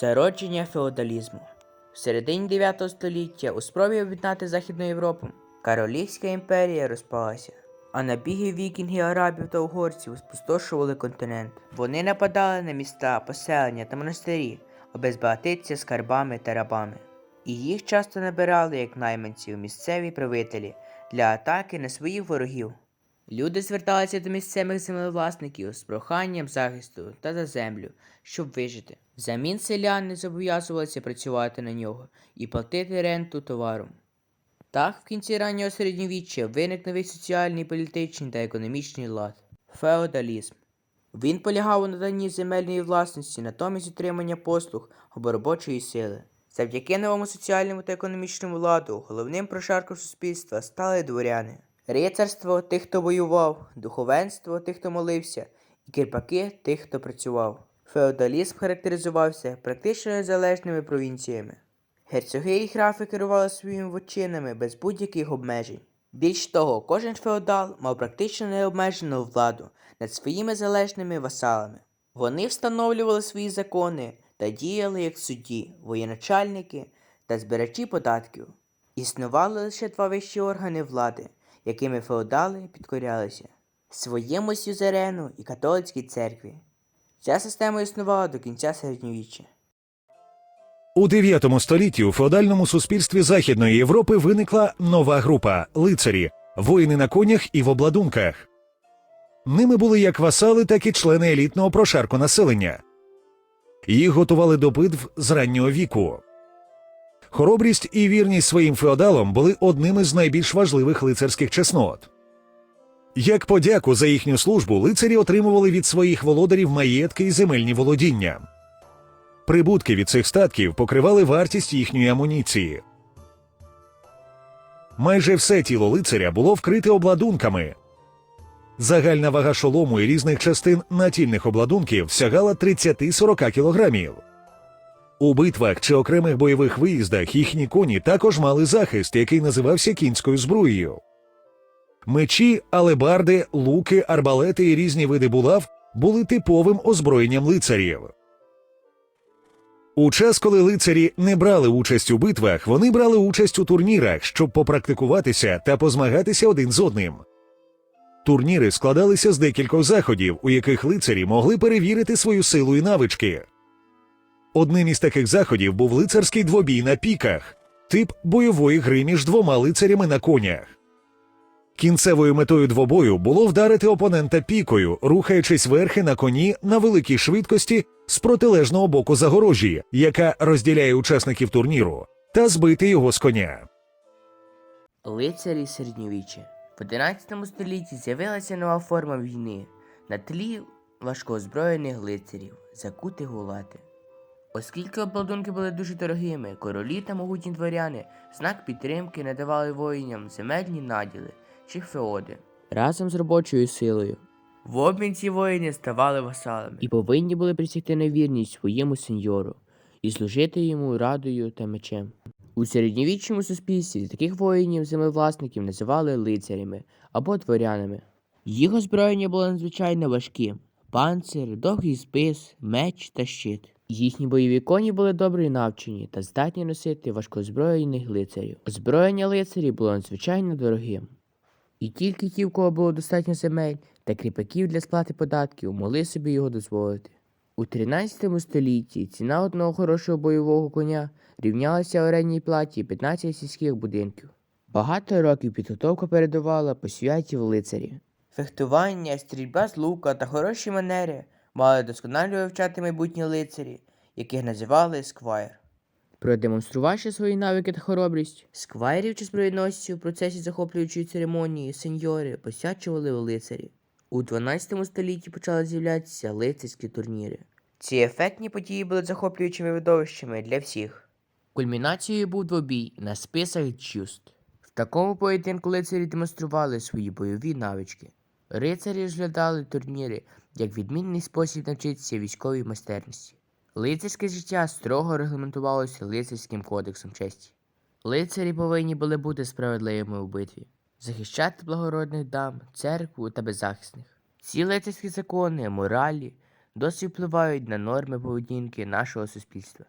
Зародження феодалізму. В середині 9 століття у спробі об'єднати Західну Європу Каролівська імперія розпалася, а набіги вікінгів, арабів та угорців спустошували континент. Вони нападали на міста, поселення та монастирі, аби збагатитися скарбами та рабами. І їх часто набирали як найманців місцеві правителі для атаки на своїх ворогів. Люди зверталися до місцевих землевласників з проханням захисту та за землю, щоб вижити. Взамін селяни зобов'язувалися працювати на нього і платити ренту товаром. Так, в кінці раннього середньовіччя виник новий соціальний, політичний та економічний лад феодалізм. Він полягав у наданні земельної власності, натомість отримання послуг або робочої сили. Завдяки новому соціальному та економічному ладу головним прошарком суспільства стали дворяни. Рицарство тих, хто воював, духовенство тих, хто молився, і кірпаки тих, хто працював. Феодалізм характеризувався практично незалежними провінціями. Герцоги і графи керували своїми вотчинами без будь-яких обмежень. Більш того, кожен феодал мав практично необмежену владу над своїми залежними васалами. Вони встановлювали свої закони та діяли як судді, воєначальники та збирачі податків. Існували лише два вищі органи влади, якими феодали підкорялися своєму сюзерену і католицькій церкві. Ця система існувала до кінця середньовіччя. У 9 столітті у феодальному суспільстві Західної Європи виникла нова група лицарі, воїни на конях і в обладунках. Ними були як васали, так і члени елітного прошарку населення. Їх готували до битв з раннього віку. Хоробрість і вірність своїм феодалам були одними з найбільш важливих лицарських чеснот. Як подяку за їхню службу лицарі отримували від своїх володарів маєтки і земельні володіння. Прибутки від цих статків покривали вартість їхньої амуніції. Майже все тіло лицаря було вкрите обладунками. Загальна вага шолому і різних частин натільних обладунків сягала 30-40 кілограмів. У битвах чи окремих бойових виїздах їхні коні також мали захист, який називався кінською зброєю. Мечі, алебарди, луки, арбалети і різні види булав були типовим озброєнням лицарів. У час, коли лицарі не брали участь у битвах, вони брали участь у турнірах, щоб попрактикуватися та позмагатися один з одним. Турніри складалися з декількох заходів, у яких лицарі могли перевірити свою силу і навички. Одним із таких заходів був лицарський двобій на піках, тип бойової гри між двома лицарями на конях. Кінцевою метою двобою було вдарити опонента пікою, рухаючись верхи на коні на великій швидкості з протилежного боку загорожі, яка розділяє учасників турніру, та збити його з коня. Лицарі середньовіччя. В 11 столітті з'явилася нова форма війни на тлі важкоозброєних лицарів, закутих у лати. Оскільки обладунки були дуже дорогими, королі та могутні дворяни знак підтримки надавали воїнам земельні наділи чи феоди разом з робочою силою. В обмін ці воїни ставали васалами і повинні були присягти на вірність своєму сеньору і служити йому радою та мечем. У середньовічному суспільстві таких воїнів землевласників називали лицарями або дворянами. Їх озброєння було надзвичайно важким: панцир, довгий спис, меч та щит. Їхні бойові коні були добре навчені та здатні носити важкоозброєних лицарів. Озброєння лицарів було надзвичайно дорогим. І тільки ті, в кого було достатньо земель та кріпаків для сплати податків, могли собі його дозволити. У 13 столітті ціна одного хорошого бойового коня рівнялася орендній платі 15 сільських будинків. Багато років підготовка передавала по святі в лицарі. Фехтування, стрільба з лука та хороші манери мали досконально вивчати майбутні лицарі, яких називали сквайр. Продемонструвавши свої навики та хоробрість, сквайрів чи зброєносців в процесі захоплюючої церемонії сеньори посвячували у лицарі. У 12 столітті почали з'являтися лицарські турніри. Ці ефектні події були захоплюючими видовищами для всіх. Кульмінацією був двобій на списах Джуст. В такому поєдинку лицарі демонстрували свої бойові навички. Рицарі розглядали турніри як відмінний спосіб навчитися військовій майстерності. Лицарське життя строго регламентувалося лицарським кодексом честі. Лицарі повинні були бути справедливими у битві, захищати благородних дам, церкву та беззахисних. Ці лицарські закони, моралі досі впливають на норми поведінки нашого суспільства.